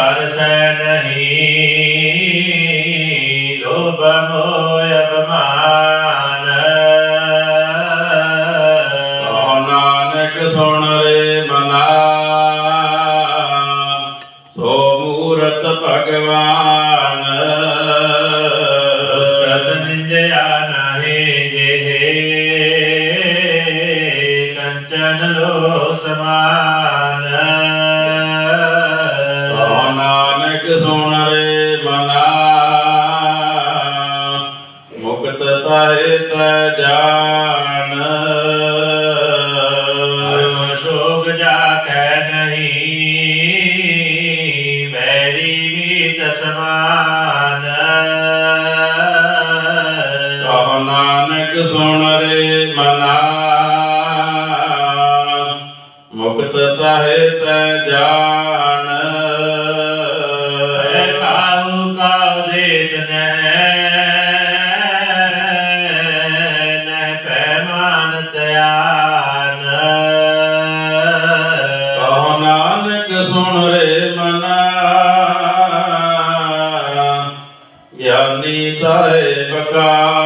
परसे Yeah.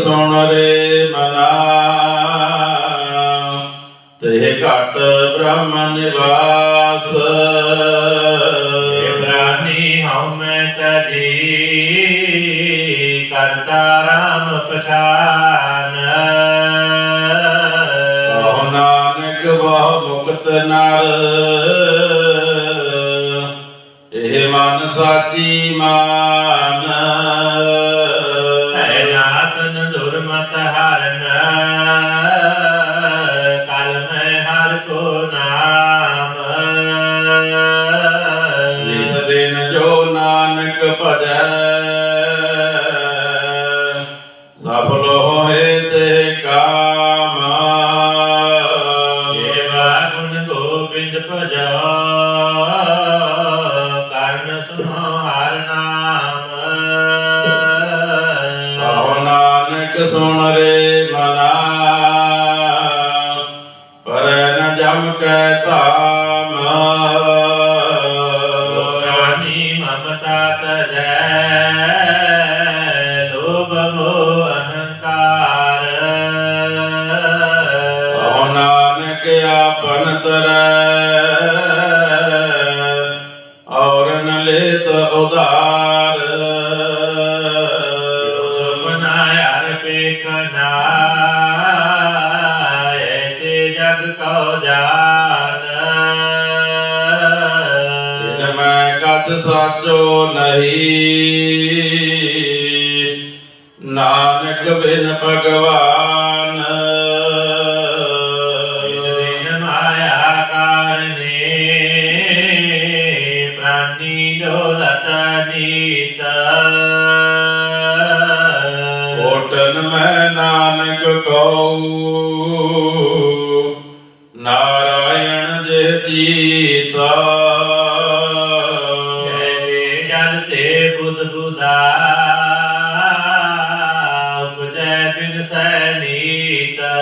ਸੁਣ ਰੇ ਮਨਾ। ਤੇ ਘਟ ਬ੍ਰਹਮ ਨਿਵਾਸ। ਇਬਰਾਨੀ ਹਉਮੈ ਤਜੀ ਕਰਤਾ ਰਾਮ ਪਛਾਨ ਗੁਣ ਗੋਬਿੰਦ ਭਜਾ। ਸੱਚ ਸਾਚੋ ਨਹੀਂ। ਨਾਨਕ ਬਿਨ ਭਗਵ ಸನಿತಾ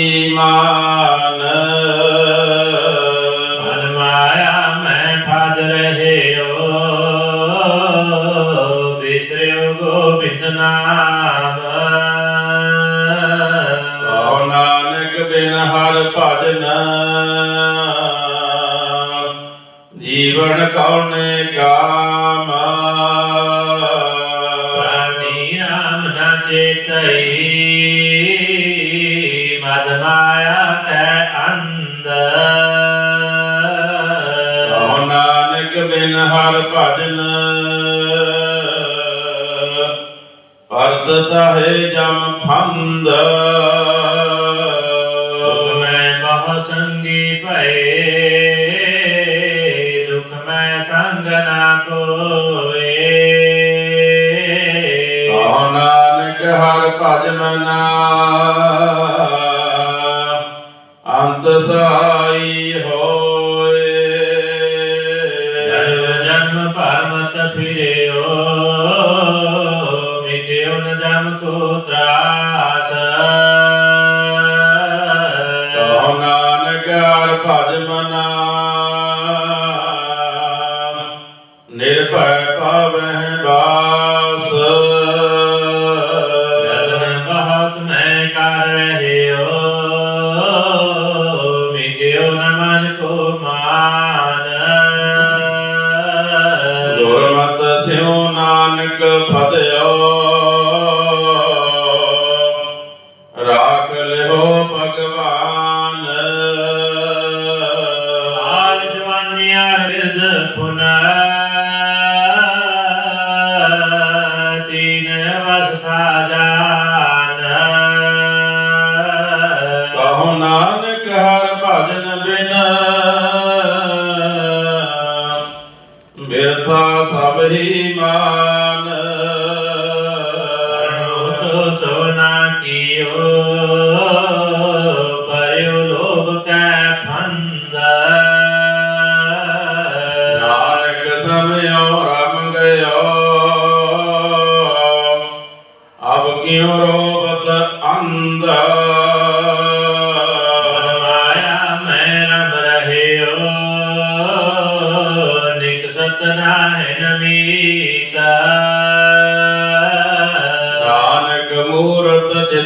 Fatima. ਭਜਨ ਹਰ ਭਜਨ। ਅਰਧ ਤਾਹੇ ਜਮ ਫੰਦ ਮੈਂ ਦੁਖ ਮੈਂ ਸੰਗ ਨਾ ਕੋਏ। ਆਉ ਹਰ ਭਜਨ ਅੰਤ ਸਾ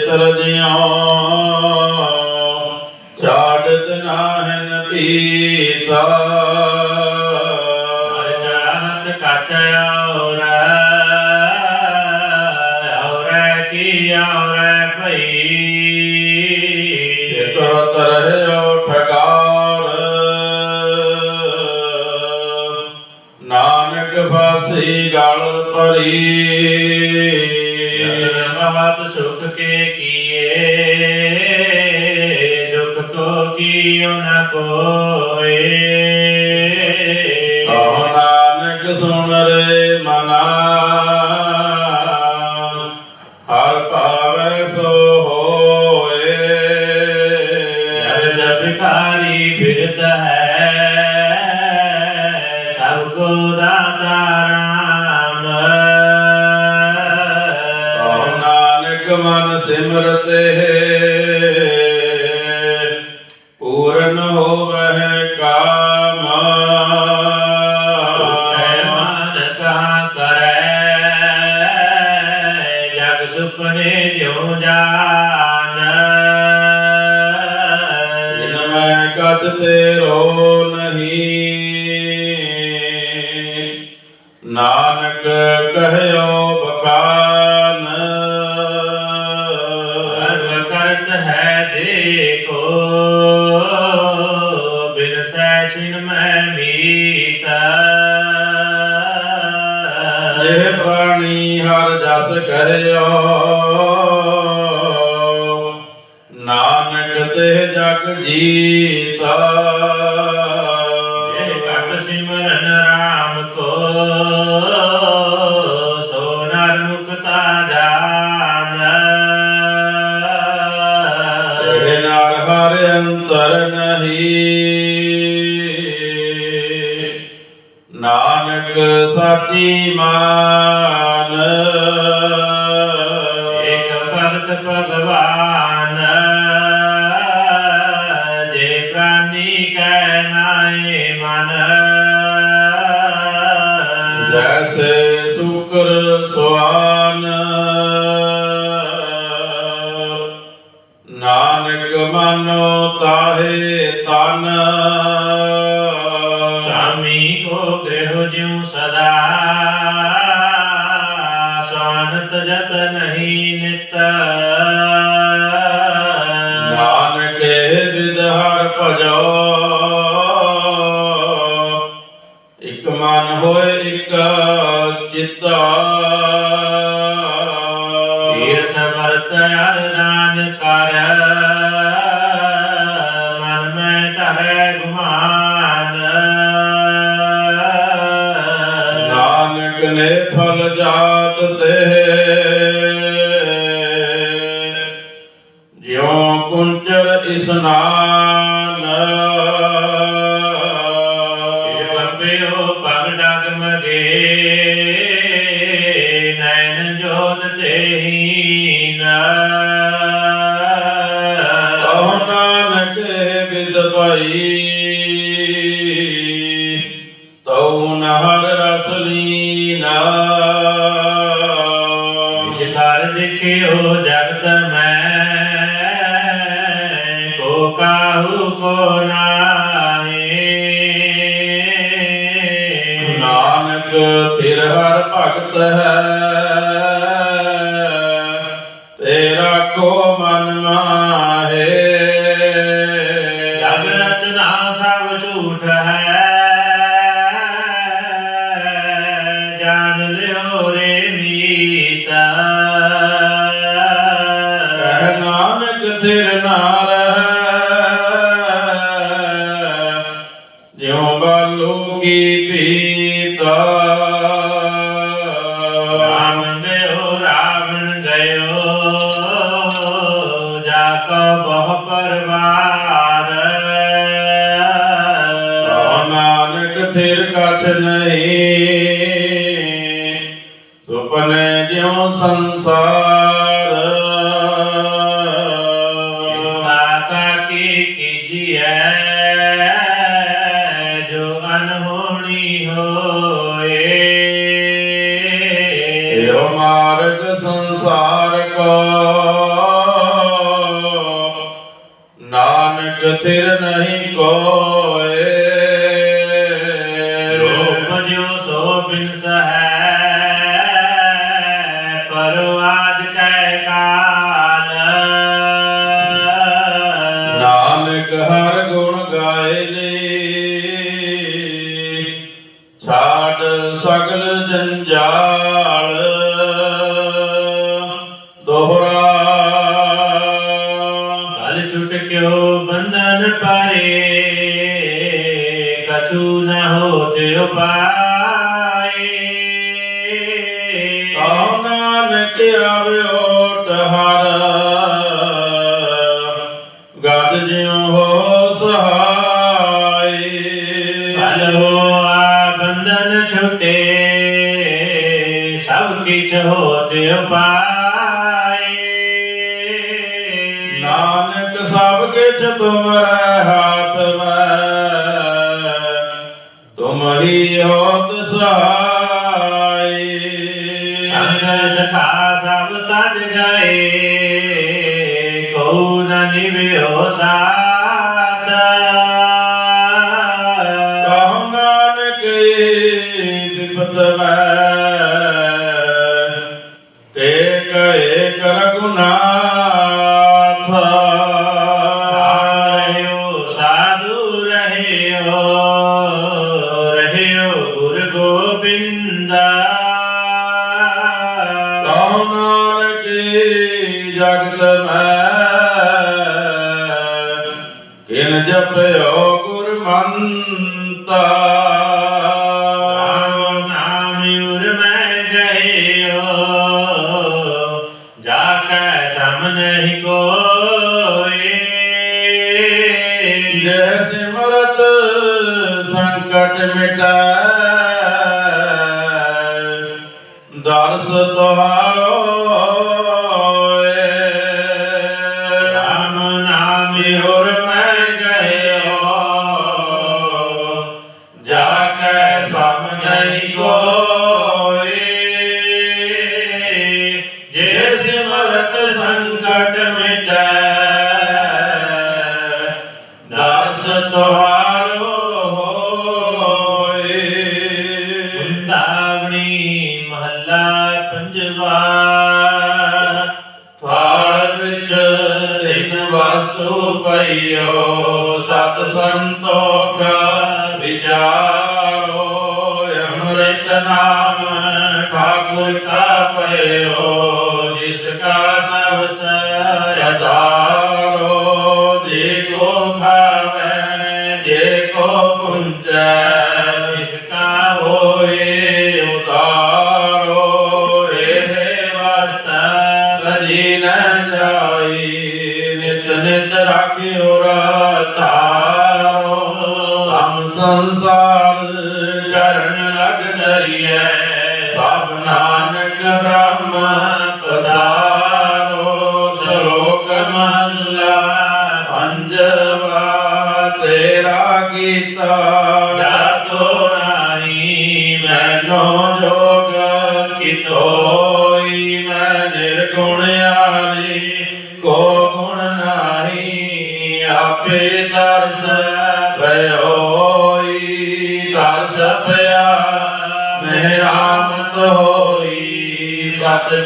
ਤਰਜਿਓ ਛਾੜਤ ਨਾਹਨ ਪੀਤਾ। ਨਾਨਕ ਕਹਿਓ ਬਖਾਨ। ਸਰਬ ਹੈ ਦੇਖੋ ਬਿਨ ਸੈ ਮੈਂ ਮੀਤਾ। ਪ੍ਰਾਣੀ ਹਰ ਜਸ ਕਰਿਓ ਨਾਨਕ ਤੇ ਜਗ ਜੀ ਪਰ ਅੰਤਰ ਨਹੀਂ। ਨਾਨਕ ਸਾਚੀ ਮਾਨ। ਇਕ ਭਗਤ ਭਗਵਾਨ ਜੇ ਪ੍ਰਾਨੀ ਕੈ ਨਾਏ ਮਨ। ਜੈਸੇ তা ਨੈਣ ਜੋਤ ਤੇਹੀ ਨਾ। ਨਾਨਕ ਬਿਦ ਭਾਈ। ਜੋ ਅਨਹੋਣੀ ਹੋਏ। ਸੰਸਾਰ ਜੋ ਬੰਧਨ ਪਾਰੇ ਕਛੂ ਨ ਹੋਤ ਉਪਾਏ কাজ গায়ে কৌরা নিবে ও সা Mexico. ਪਈਓ ਸਤ ਸੰਤੋਖ ਵਿਚਾਰੋ ਅੰਮ੍ਰਿਤ ਨਾਮ ਠਾਕੁਰ ਕਾ ਪਇਓ ਜਿਸ ਕਾ ਸਭ Deus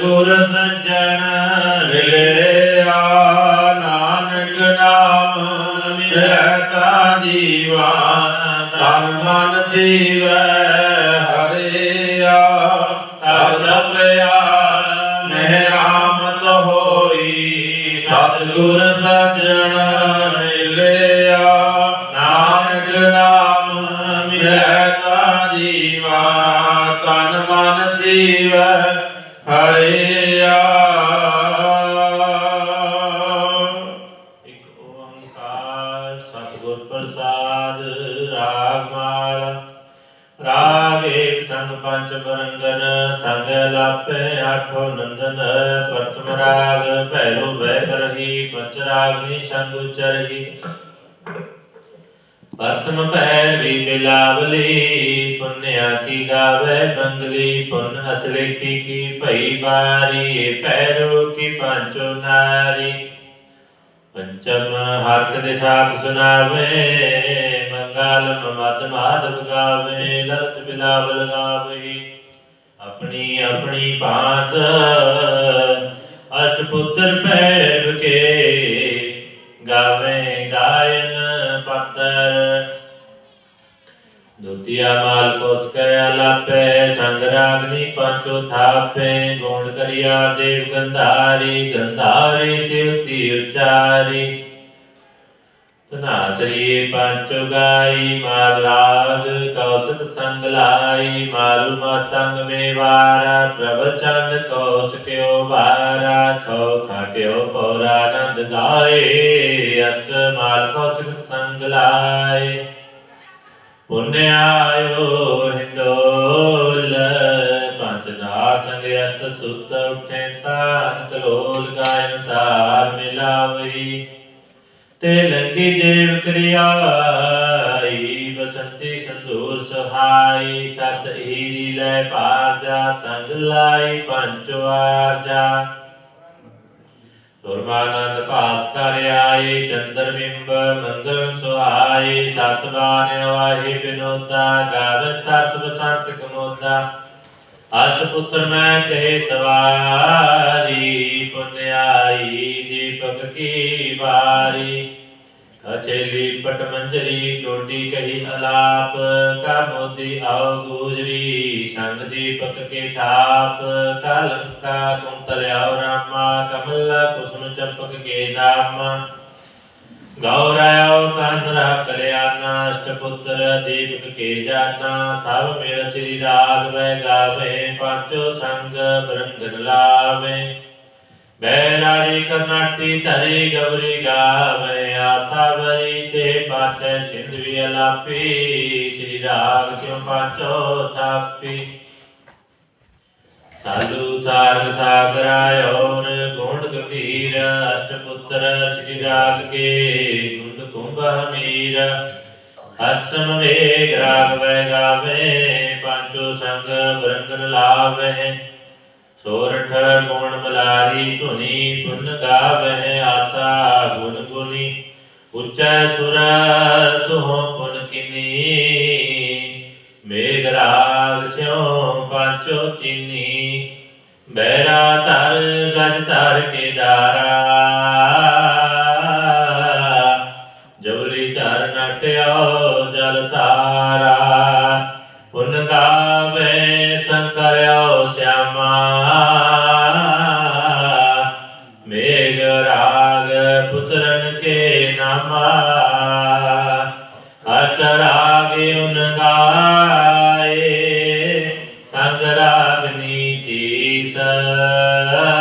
Lord of ਨੰਦਨ ਪ੍ਰਥਮ ਰਾਗ ਭੈਰੋ ਬਹਿ ਕਰਹੀ ਪੰਚ ਰਾਗ ਨੀ ਸੰਗ ਉਚਰਹੀ। ਪ੍ਰਥਮ ਭੈਰਵੀ ਬਿਲਾਵਲੀ, ਪੁੰਨਿਆ ਕੀ ਗਾਵੇ ਬੰਗਲੀ, ਪੁੰਨ ਅਸਲੇਖੀ ਕੀ ਭਈ ਬਾਰੀ ਭੈਰੋ ਕੀ ਪੰਚੋ ਨਾਰੀ। ਪੰਚਮ ਹਰਕ ਦੇ ਸਾਥ ਸੁਨਾਵੇ ਮੰਗਲ ਮਦ ਮਾਧਵ ਗਾਵੇ, ਲਲਤ ਬਿਲਾਵਲ ਗਾਵੇ। ਆਪਣੀ ਆਪਣੀ ਭਾਂਤ। ਅਸ਼ਟ ਪੁੱਤਰ ਪੈਰ ਕੇ ਗਾਵੇ ਗਾਇਨ ਪਤਰ। ਦੁਤੀਆ ਮਾਲ ਕੋਸ ਕੈ ਅਲਾਪੇ ਸੰਗ ਰਾਗਨੀ ਪੰਚੋ ਥਾਪੇ, ਗੁਣ ਕਰਿਆ ਦੇਵ ਗੰਧਾਰੀ ਗੰਧਾਰੀ ਸਿਵਤੀ ਉਚਾਰੀ। ਤਨਾਸਰੀ ਪੰਚ ਗਾਈ ਮਾਲ ਕੌਸਤ ਸੰਗ ਲਾਈ, ਮਾਰੂ ਮਸਤੰਗ ਮੇ ਪ੍ਰਭ ਚੰਦ ਕੌਸ ਕਿਓ ਵਾਰਾ, ਖੋ ਖਾਟਿਓ ਪੌਰਾਨੰਦ ਗਾਏ ਅਤ ਮਾਲ ਕੌਸਤ ਸੰਗ ਲਾਏ। ਪੁੰਨਿਆਇਓ ਹਿੰਦੋਲ ਪੰਜ ਦਾ ਸੰਗ ਅਸ਼ਟ ਸੁਤ ਉਠੇ ਤਾਨ ਕਲੋਲ ਗਾਇਨ ਧਾਰ ਮਿਲਾਵਈ ਤੇ ਲੰਗੀ ਦੇਵ ਕਰਿਆਈ ਬਸੰਤੀ ਸੰਦੂਰ ਸਹਾਈ, ਸਸ ਹੀਰੀ ਲੈ ਪਾਰ ਜਾ, ਸੰਗ ਲਾਈ ਪੰਜ ਜਾ। ਸੁਰਮਾਨੰਦ ਭਾਸ ਕਰ ਆਏ ਚੰਦਰ ਬਿੰਬ ਮੰਗਲ ਸੁਹਾਈ ਸਤ ਬਾਣ ਵਾਹੀ ਬਿਨੋਦਾ, ਗਾਵੇ ਸਤ ਬਸੰਤ ਕਮੋਦਾ। ਅਸ਼ਟ ਪੁੱਤਰ ਮੈਂ ਕਹੇ ਸਵਾਰੀ ਪੁਨਿਆਈ ਦੀਪਕ ਕੀ ਵਾਰੀ? ਅਚੇਲੀ ਪਟ ਮੰਜਰੀ, ਟੋਡੀ ਕਹੀ ਅਲਾਪ। ਕਾ ਮੋਤੀ ਆਉ ਗੂਜਰੀ, ਸੰਗ ਦੀਪਕ ਕੇ ਥਾਪ ਕਲੰਕਾ ਕੁੰਤਲ ਆਉ ਰਾਮਾ, ਕਮਲ ਕੁਸਮ ਚੰਪਕ ਕੇ ਨਾਮ ਗੌਰਵ ਕੰਦਰਾ ਕਲਿਆਣਾ ਅਸ਼ਟਪੁੱਤਰ ਦੀਪਕ ਕੇ ਜਾਨਾ। ਸਭ ਮਿਲ ਸ੍ਰੀ ਰਾਗ, ਵੈ ਗਾਵੇ, ਪੰਚੋ ਸੰਗ ਬਰੰਗਨ ਲਾਵੇ। ਬੈਰਾਰੀ ਕਰਨਾਟੀ ਧਰੀ ਗਵਰੀ ਗਾਵੇ ਆਸਾ ਵਰੀ ਤੇ ਪਾਛੈ ਸਿੰਧ ਅਲਾਪੀ ਸ੍ਰੀ ਰਾਗ ਸਿਉ ਪਾਛੋ ਥਾਪੀ ਸਾਧੂ ਸਾਰਗ ਸਾਗਰਾਇ ਔਰ ਗੁਣ ਗੰਭੀਰ ਅਸ਼ਟਪੁੱਤਰ ਸ੍ਰੀ ਰਾਗ ਕੇ ਗੁਣ ਕੁੰਭ ਹਮੀਰ ਅਸ਼ਟਮ ਵੇਗ ਰਾਗ ਵੈ ਗਾਵੇ ਪੰਚੋ ਸੰਗ ਬਰੰਗਨ ਲਾਵੇ ਸੋਰਠ ਗੁਣ ਮਲਾਰੀ ਧੁਨੀ ਪੁਨ ਗਾਵੇ ਆਸਾ ਗੁਣ ਗੁਨੀ ਉੱਚੈ ਸੁਰ ਸੁਹ ਪੁਨ ਕਿਨੀ। ਮੇਘ ਰਾਗ ਸਿਉ ਪਾਚੋ ਚੀਨੀ। ਬੈਰਾ ਧਰ ਗਜ ਧਰ ਕੇ ਦਾਰਾ Jesus.